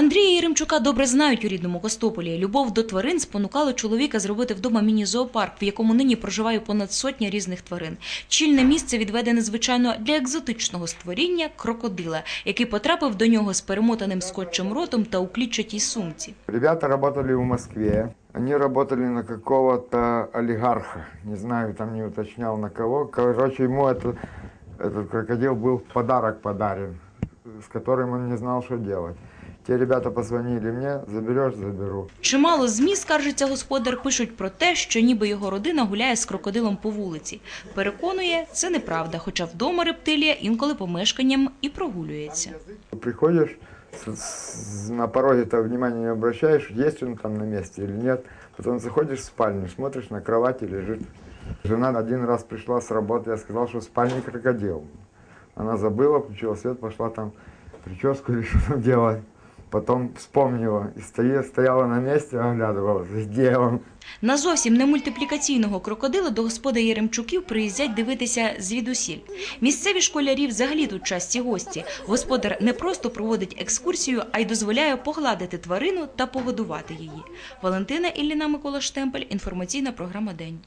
Андрія Єремчука добре знають у рідному Костополі. Любов до тварин спонукала чоловіка зробити вдома міні-зоопарк, в якому нині проживає понад сотня різних тварин. Чільне місце відведене, звичайно, для екзотичного створіння крокодила, який потрапив до нього з перемотаним скотчем ротом та у клітчатій сумці. Ребята работали в Москве. Они работали на какого-то олигарха. Не знаю, там не уточнял на кого. Короче, ему это, этот крокодил был в подарок подарен, с которым он не знал, что делать. Те ребята позвонили мне, заберешь, заберу. Чимало ЗМІ, скаржиться господар, пишуть про те, що ніби його родина гуляє з крокодилом по вулиці. Переконує, це неправда, хоча вдома рептилія інколи помешканням і прогулюється. С- на пороге-то внимания не обращаешь, есть он там на месте или нет. Потом заходишь в спальню, смотришь, на кровати лежит. Жена один раз пришла с работы, я сказал, что в спальне крокодил. Она забыла, включила свет, пошла там прическу или что там делать. Потом вспомнила стоя- стояла на месте, оглядывалась, где он. На зовсім не мультиплікаційного крокодила до господи Єремчуків приїздять дивитися звідусіль. Місцеві школярі взагалі тут часті гості. Господар не просто проводить екскурсію, а й дозволяє погладити тварину та погодувати її. Валентина Ілліна Микола Штемпель. Інформаційна програма День.